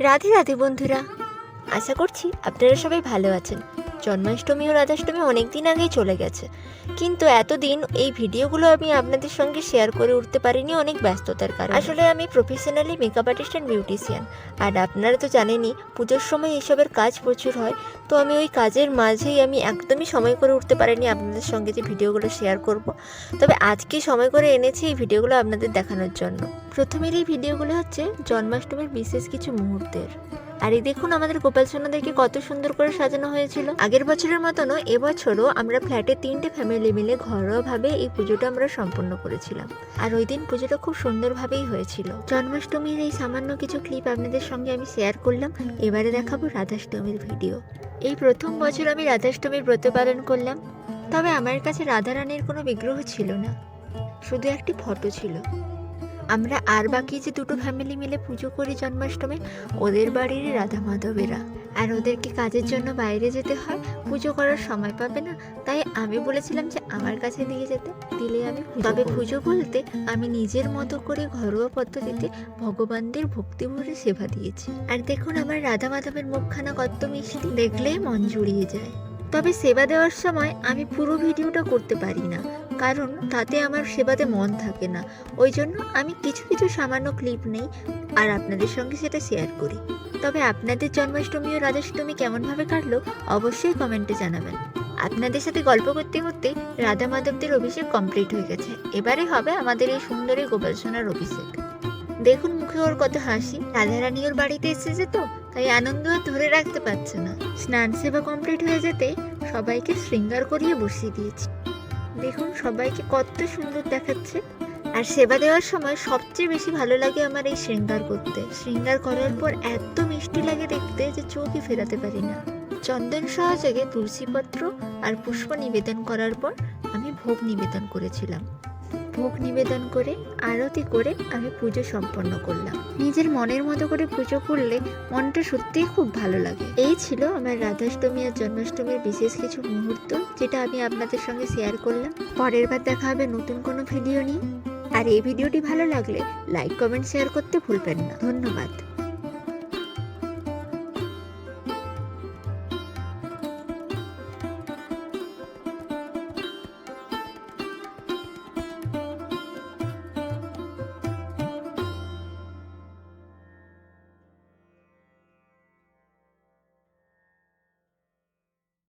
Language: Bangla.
রাধে রাধে বন্ধুরা। আশা করছি আপনারা সবাই ভালো আছেন। জন্মাষ্টমী ও রাধাষ্টমী অনেক দিন আগেই চলে গেছে। কিন্তু এতদিন এই ভিডিওগুলো আমি আপনাদের সঙ্গে শেয়ার করে উঠতে পারিনি অনেক ব্যস্ততার কারণে। আসলে আমি professionally makeup artist and beautician আর আপনারা তো জানেনই, পুজোর সময় এসবের কাজ প্রচুর হয়। তো আমি ওই কাজের মাঝেই আমি একদমই সময় করে উঠতে পারিনি আপনাদের সঙ্গে যে ভিডিওগুলো শেয়ার করব। তবে আজকে সময় করে এনেছি এই ভিডিওগুলো আপনাদের দেখানোর জন্য। প্রথমের এই ভিডিওগুলো হচ্ছে জন্মাষ্টমীর বিশেষ কিছু মুহূর্তের। আর এই দেখুন আমাদের গোপাল সোনাদেরকে কত সুন্দর করে সাজানো হয়েছিল। আগের বছরের মতনও এবছরও আমরা ফ্ল্যাটে তিনটে ফ্যামিলি মিলে ঘরোয়াভাবে এই পুজোটা আমরা সম্পন্ন করেছিলাম। আর ওই দিন পুজোটা খুব সুন্দরভাবেই হয়েছিল। জন্মাষ্টমীর এই সামান্য কিছু ক্লিপ আপনাদের সঙ্গে আমি শেয়ার করলাম। এবারে দেখাবো রাধাষ্টমীর ভিডিও এই প্রথম বছর আমি রাধাষ্টমীর ব্রত পালন করলাম। তবে আমার কাছে রাধারানীর কোনো বিগ্রহ ছিল না। শুধু একটি ফটো ছিল। আমরা আর বাকি যে দুটো ফ্যামিলি মিলে পুজো করি জন্মাষ্টমী, ওদের বাড়ির রাধা মাধবেরা আর ওদেরকে কাজের জন্য বাইরে যেতে হয়, পুজো করার সময় পাবে না। তাই আমি বলেছিলাম যে আমার কাছে দিয়ে যেতে, দিলে আমি তবে পুজো বলতে আমি নিজের মতো করে ঘরোয়া পদ্ধতিতে ভগবানদের ভক্তি ভরে সেবা দিয়েছি। আর দেখুন আমার রাধা মাধবের মুখখানা কত মিষ্টি। দেখলেই মন জুড়িয়ে যায়। তবে সেবা দেওয়ার সময় আমি পুরো ভিডিওটা করতে পারি না, কারণ তাতে আমার সেবাতে মন থাকে না। ওই জন্য আমি কিছু কিছু সামান্য ক্লিপ নেই আর আপনাদের সঙ্গে সেটা শেয়ার করি। তবে আপনাদের জন্মাষ্টমী ও রাধাষ্টমী কেমনভাবে কাটলো অবশ্যই কমেন্টে জানাবেন। আপনাদের সাথে গল্প করতে করতে রাধা মাধবদের অভিষেক কমপ্লিট হয়ে গেছে। এবারে হবে আমাদের এই সুন্দরী গোপাল সোনার অভিষেক। দেখুন মুখে ওর কত হাসি। রাধারানী ওর বাড়িতে এসেছে তো? তাই আনন্দ আর ধরে রাখতে পারছে না। স্নান সেবা কমপ্লিট হয়ে যেতে সবাইকে শৃঙ্গার করিয়ে বসিয়ে দিয়েছি। দেখুন সবাইকে কত সুন্দর দেখাচ্ছে। আর সেবা দেওয়ার সময় সবচেয়ে বেশি ভালো লাগে আমার এই শৃঙ্গার করতে। শৃঙ্গার করার পর এত মিষ্টি লাগে দেখতে যে চোখই ফেরাতে পারি না। চন্দন সহযোগে তুলসীপত্র আর পুষ্প নিবেদন করার পর আমি ভোগ নিবেদন করেছিলাম। ভোগ নিবেদন করে, আরতি করে আমি পুজো সম্পন্ন করলাম। নিজের মনের মতো করে পুজো করলে মনটা সত্যিই খুব ভালো লাগে। এই ছিল আমার রাধাষ্টমী আর জন্মাষ্টমীর বিশেষ কিছু মুহূর্ত, যেটা আমি আপনাদের সঙ্গে শেয়ার করলাম। পরের বার দেখা হবে নতুন কোনো ভিডিও নিয়ে। আর এই ভিডিওটি ভালো লাগলে লাইক কমেন্ট শেয়ার করতে ভুলবেন না। ধন্যবাদ।